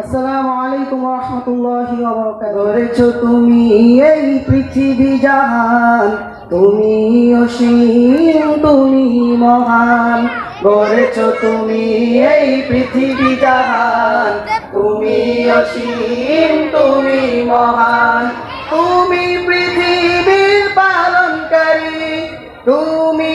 আসসালামু আলাইকুম রহমতুল্লাহি করেছ তুমি এই পৃথিবী জাহান, তুমি অসীম, তুমি মহান। গড়েছো তুমি এই পৃথিবী জাহান, তুমি অসীম, তুমি মহান। তুমি পৃথিবীর পালনকারী, তুমি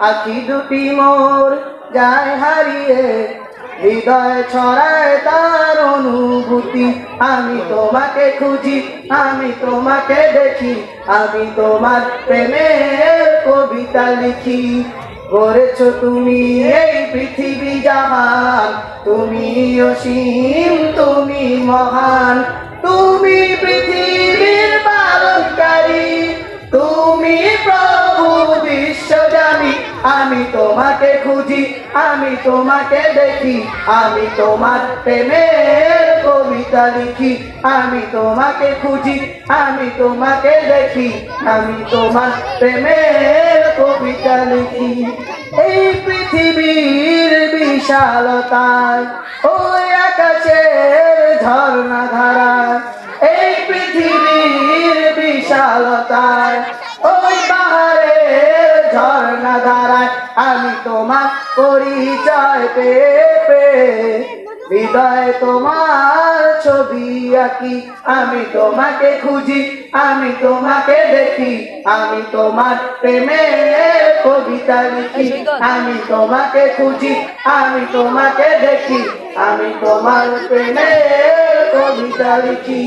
আখি দুটি মোর যায় হারিয়ে। হৃদয় ছড়ায় তার অনুভূতি, আমি তোমাকে খুঁজি, আমি তোমাকে দেখি, আমি তোমার প্রেমের কবিতা লিখি। গড়েছো তুমি এই পৃথিবী জাহান তুমি অসীম তুমি মহান তুমি আমি তোমাকে খুঁজি, আমি তোমাকে দেখি, আমি তোমার প্রেমের কবিতা লিখি। আমি তোমাকে খুঁজি, আমি তোমাকে দেখি, আমি তোমার প্রেমের কবিতা লিখি। এই পৃথিবীর বিশালতায়, ওই আকাশের ঝর্ণা ধারা এই পৃথিবীর বিশালতায়, ওই পাহাড়ের ঝর্ণা ধারায় আমি তোমার পরিচয় পেয়ে হৃদয় তোমার ছবি আঁকি আমি তোমাকে খুঁজি আমি তোমাকে দেখি আমি তোমার প্রেমের কবিতা লিখি আমি তোমাকে খুঁজি আমি তোমাকে দেখি আমি তোমার প্রেমের কবিতা লিখি।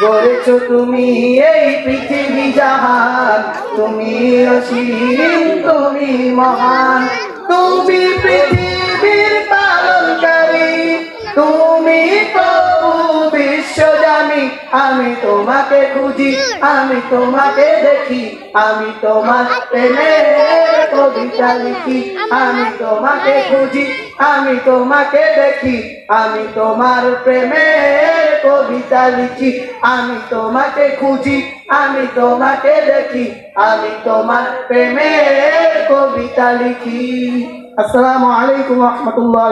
গড়েছো তুমি এই পৃথিবী জাহান। তুমি অসীম, তুমি মহান। তুমি পৃথিবীর পালনকারী। তুমি প্রভু বিশ্বজামি আমি তোমাকে খুঁজি, আমি তোমাকে দেখি। আমি তোমার প্রেমের কবিতা লিখি। আমি তোমাকে খুঁজি, আমি তোমাকে দেখি। আমি তোমার প্রেমের কবিতা লিখি, আমি তোমাকে খুঁজি, আমি তোমাকে দেখি, আমি তোমার প্রেমের কবিতা লিখি। আসসালামু আলাইকুম রহমতুল্লাহ